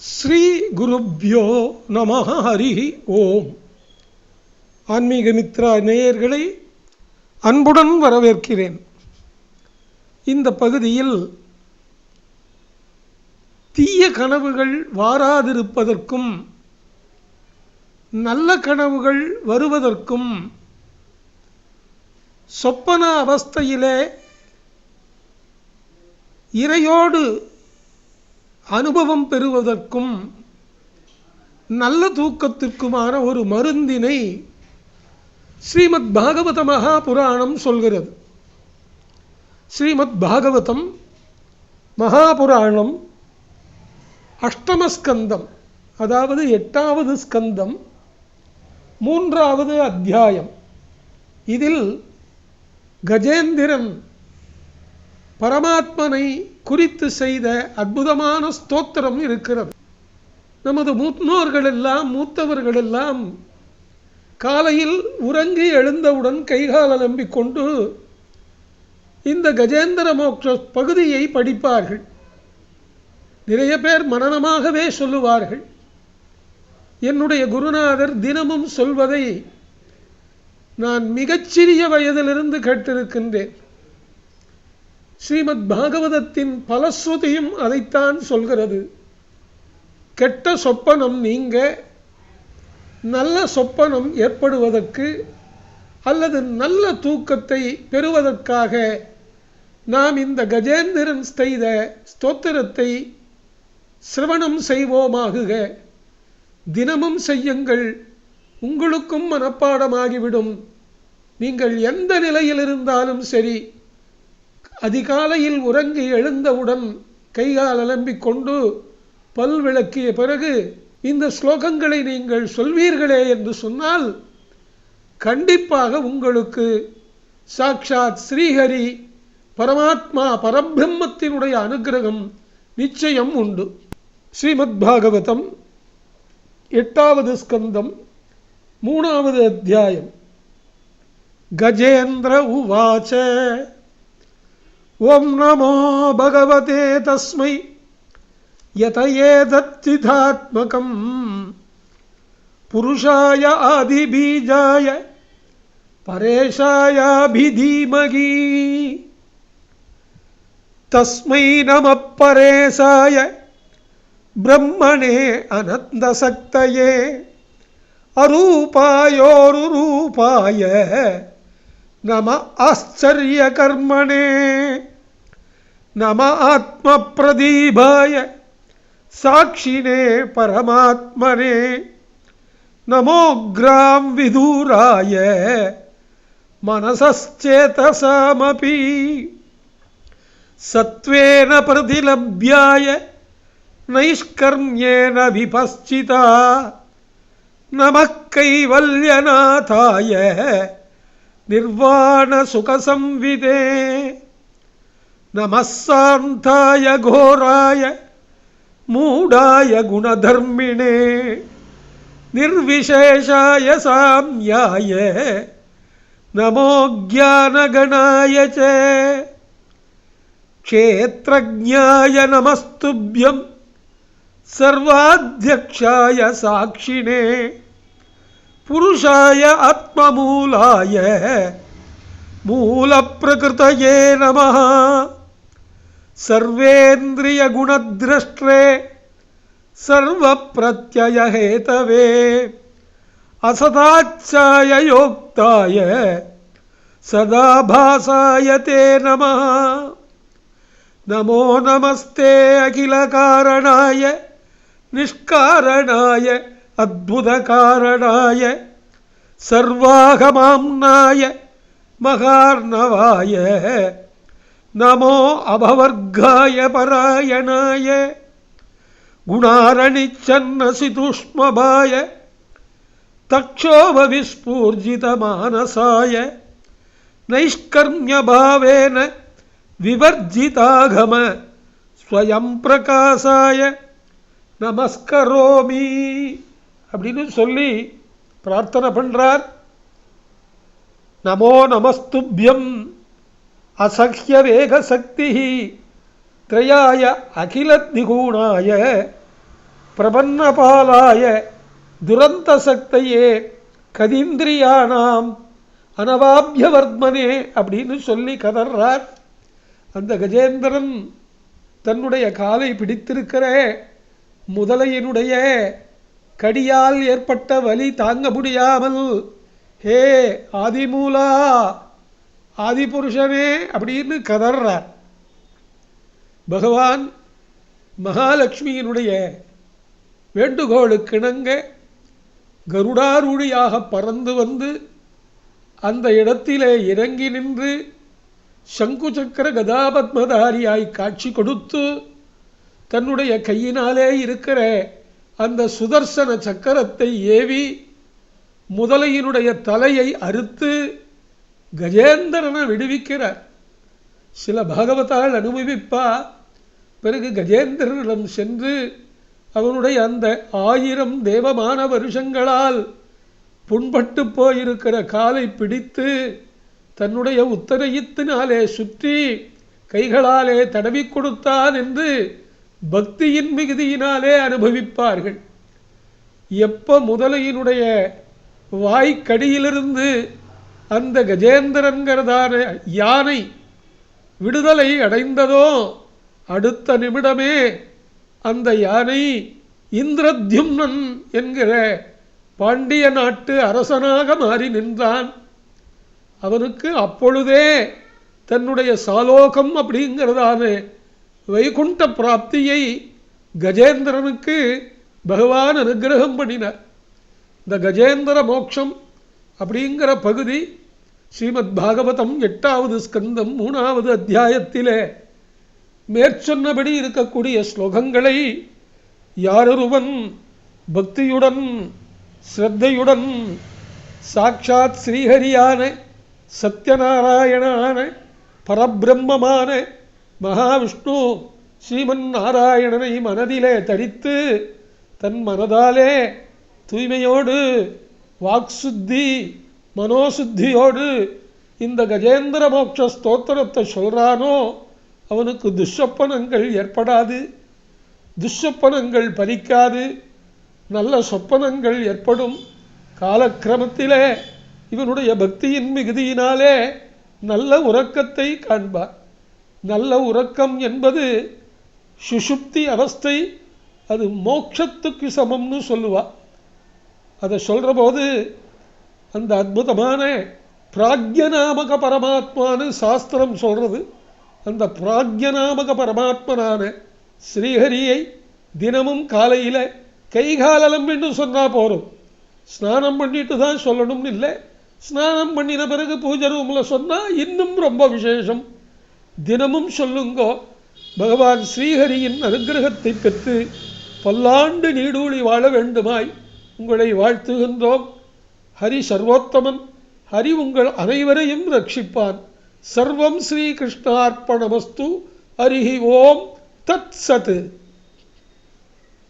ஸ்ரீ குருப்யோ நம ஹரி ஓம். ஆன்மீக மித்ரா நேயர்களை அன்புடன் வரவேற்கிறேன். இந்த பகுதியில் தீய கனவுகள் வாராதிருப்பதற்கும் நல்ல கனவுகள் வருவதற்கும் சொப்பன அவஸ்தையிலே இறையோடு அனுபவம் பெறுவதற்கும் நல்ல தூக்கத்திற்குமான ஒரு மருந்தினை ஸ்ரீமத் பாகவத மகாபுராணம் சொல்கிறது. ஸ்ரீமத் பாகவதம் மகாபுராணம் அஷ்டமஸ்கந்தம் அதாவது எட்டாவது ஸ்கந்தம் மூன்றாவது அத்தியாயம். இதில் கஜேந்திரன் பரமாத்மனை குறித்து செய்த அற்புதமான ஸ்தோத்திரம் இருக்கிறது. நமது முன்னோர்கள் எல்லாம் மூத்தவர்கள் எல்லாம் காலையில் உறங்கி எழுந்தவுடன் கைகால நம்பிக்கொண்டு இந்த கஜேந்திர மோக்ஷ பகுதியை படிப்பார்கள். நிறைய பேர் மனநமாகவே சொல்லுவார்கள். என்னுடைய குருநாதர் தினமும் சொல்வதை நான் மிகச்சிறிய வயதிலிருந்து கேட்டிருக்கின்றேன். ஸ்ரீமத் பாகவதத்தின் பலஸ்ருதியும் அதைத்தான் சொல்கிறது. கெட்ட சொப்பனம் நீங்க நல்ல சொப்பனம் ஏற்படுவதற்கு அல்லது நல்ல தூக்கத்தை பெறுவதற்காக நாம் இந்த கஜேந்திரன் செய்த ஸ்தோத்திரத்தை சிரவணம் செய்வோமாகுக. தினமும் செய்யுங்கள் உங்களுக்கும் மனப்பாடமாகிவிடும். நீங்கள் எந்த நிலையில் இருந்தாலும் சரி அதிகாலையில் உறங்கி எழுந்தவுடன் கைகால் அலம்பிக் கொண்டு பல் விளக்கிய பிறகு இந்த ஸ்லோகங்களை நீங்கள் சொல்வீர்களே என்று சொன்னால் கண்டிப்பாக உங்களுக்கு சாக்ஷாத் ஸ்ரீஹரி பரமாத்மா பரபிரம்மத்தினுடைய அனுகிரகம் நிச்சயம் உண்டு. ஸ்ரீமத் பாகவதம் எட்டாவது ஸ்கந்தம் மூணாவது அத்தியாயம். கஜேந்திர உவாச்ச. ॐ नमो भगवते तस्म यत एतत्थिधात्मकम् पुरुषाय आदिबीजाय परेशायाभिधीमहि तस्मै नमः ब्रह्मणे अनन्तसक्तये अरूपायोरुरूपाय नम आश्चर्यकर्मणे। नम आत्म आत्मप्रदीपाय साक्षिणे परमात्मने। नमो ग्राम विदूराय। मनसश्चेतसामपि। सत्वेन प्रतिलभ्याय। नैष्कर्म्येन विपश्चिता। नमः कैवल्यनाथाय। निर्वाणसुखसंविदे नमः सान्ताय घोराय मूढाय गुणधर्मिणे निर्विशेषाय साम्याय नमो ज्ञानगणाय च। क्षेत्रज्ञाय नमस्तुभ्यम् सर्वाध्यक्षाय साक्षिणे पुरुषाय आत्ममूलाय मूलप्रकृतये नमः सर्वेन्द्रियगुणद्रष्ट्रे सर्वप्रत्ययहेतवे। असदाच्चाय योक्ताय सदाभासाय ते नमः। नमो नमस्ते अखिल अखिलकारणाय, निष्कारणाय, अद्भुतकारणाय सर्वागमाम्नाय महार्णवाय। नमो अभवर्गाय परायणाय गुणारणिच्छन्नसितुष्मभाय तक्षोभविस्फूर्जितमानसाय नैष्कर्म्यभावेन விவர்ஜிதாகம ஸ்வயம் பிரகாசாய நமஸ்கரோமி அப்படின்னு சொல்லி பிரார்த்தனை பண்ணுறார் நமோ நமஸ்துபியம் அசஹ்ய வேகசக்தி திரயாய அகிலத்நிகூணாய பிரபன்னபாலாய துரந்த சக்தையே கதீந்திரியானாம் அனவாபியவர்மனே அப்படின்னு சொல்லி கதர்றார். அந்த கஜேந்திரன் தன்னுடைய காலை பிடித்திருக்கிற முதலையினுடைய கடியால் ஏற்பட்ட வலி தாங்க முடியாமல் ஹே ஆதிமூலா ஆதிபுருஷனே அப்படின்னு கதறார். பகவான் மகாலட்சுமியினுடைய வேண்டுகோளுக்கிணங்க கருடாரூழியாக பறந்து வந்து அந்த இடத்திலே இறங்கி நின்று சங்கு சக்கர கதாபத்மதாரியாய் காட்சி கொடுத்து தன்னுடைய கையினாலே இருக்கிற அந்த சுதர்சன சக்கரத்தை ஏவி முதலையினுடைய தலையை அறுத்து கஜேந்திரனை விடுவிக்கிறார். சில பாகவத்தால் அனுபவிப்பா. பிறகு கஜேந்திரனிடம் சென்று அவனுடைய அந்த ஆயிரம் தேவமான வருஷங்களால் புண்பட்டு போயிருக்கிற காலை பிடித்து தன்னுடைய உத்தரயித்தினாலே சுற்றி கைகளாலே தடவி கொடுத்தான் என்று பக்தியின் மிகுதியினாலே அனுபவிப்பார்கள். எப்போ முதலையினுடைய வாய்க்கடியிலிருந்து அந்த கஜேந்திரன்கிறதான யானை விடுதலை அடைந்ததோ அடுத்த நிமிடமே அந்த யானை இந்திரத்யும்னன் என்கிற பாண்டிய நாட்டு அரசனாக மாறி நின்றான். அவனுக்கு அப்பொழுதே தன்னுடைய சாலோகம் அப்படிங்கிறதான வைகுண்ட பிராப்தியை கஜேந்திரனுக்கு பகவான் அனுகிரகம் பண்ணினார். இந்த கஜேந்திர மோட்சம் அப்படிங்கிற பகுதி ஸ்ரீமத் பாகவதம் எட்டாவது ஸ்கந்தம் மூணாவது அத்தியாயத்திலே மேற்சொன்னபடி இருக்கக்கூடிய ஸ்லோகங்களை யாரொருவன் பக்தியுடன் ஸ்ரத்தையுடன் சாட்சாத் ஸ்ரீஹரியான சத்யநாராயணான பரபிரம்மமான மகாவிஷ்ணு ஸ்ரீமன் நாராயணனை மனதிலே தரித்து தன் மனதாலே தூய்மையோடு வாக்சுத்தி மனோசுத்தியோடு இந்த கஜேந்திர மோட்ச ஸ்தோத்திரத்தை சொல்கிறானோ அவனுக்கு துஷப்பனங்கள் ஏற்படாது. துஷப்பனங்கள் பலிக்காது. நல்ல சொப்பனங்கள் ஏற்படும். காலக்கிரமத்திலே இவனுடைய பக்தியின் மிகுதியினாலே நல்ல உறக்கத்தை காண்பார். நல்ல உறக்கம் என்பது சுஷுப்தி அவஸ்தை அது மோட்சத்துக்கு சமம்னு சொல்லுவாள் அதை சொல்கிற போது அந்த அற்புதமான பிராக்யநாமக பரமாத்மான்னு சாஸ்திரம் சொல்கிறது அந்த பிராக்யநாமக பரமாத்மனான ஸ்ரீஹரியை தினமும் காலையில் கைகாலம் என்று சொன்னால் போகிறோம் ஸ்நானம் பண்ணிட்டு தான் சொல்லணும்னு இல்லை. ஸ்நானம் பண்ணின பிறகு பூஜை ரூமில் சொன்னால் இன்னும் ரொம்ப விசேஷம். தினமும் சொல்லுங்கோ. பகவான் ஸ்ரீஹரியின் அனுகிரகத்தை பெற்று பல்லாண்டு நீடூழி வாழ வேண்டுமாய் உங்களை வாழ்த்துகின்றோம். ஹரி சர்வோத்தமன் ஹரி உங்கள் அனைவரையும் ரட்சிப்பான். சர்வம் ஸ்ரீ கிருஷ்ணார்ப்பணமஸ்து ஹரிஹி ஓம். தத் சத்.